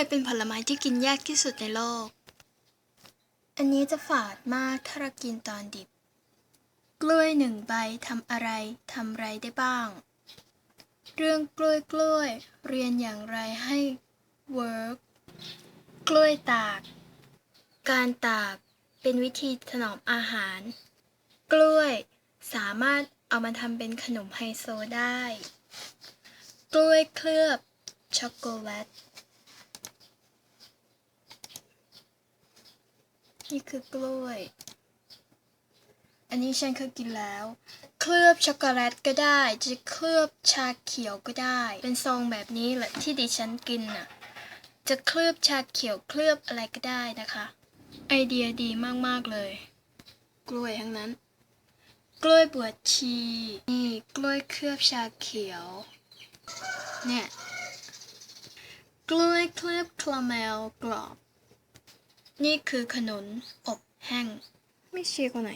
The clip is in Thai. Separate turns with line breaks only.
ยเป็นผลไม้ที่กินยากที่สุดในโลก อันนี้จะฝาดมากถ้าเรากินตอนดิบ กล้วยหนึ่งใบทำอะไรทำไรได้บ้าง เรื่องกล้วยกล้วย เรียนอย่างไรให้ work กล้วยตาก การตากเป็นวิธีถนอมอาหาร กล้วยสามารถเอามาทำเป็นขนมไฮโซได้ กล้วยเคลือบช็อกโกแลต นี่คือกล้วย อันนี้ฉันเคยกินแล้ว เคลือบช็อกโกแลตก็ได้ จะเคลือบชาเขียวก็ได้ เป็นซองแบบนี้แหละที่ดิฉันกินน่ะ จะเคลือบชาเขียวเคลือบอะไรก็ได้นะคะ ไอเดียดีมากๆเลย กล้วยทั้งนั้น กล้วยบวชชี นี่กล้วยเคลือบชาเขียว เนี่ย กล้วยเคลือบคาราเมลกรอบ นี่คือขนุนอบแห้ง ไม่เชียร์คนไหน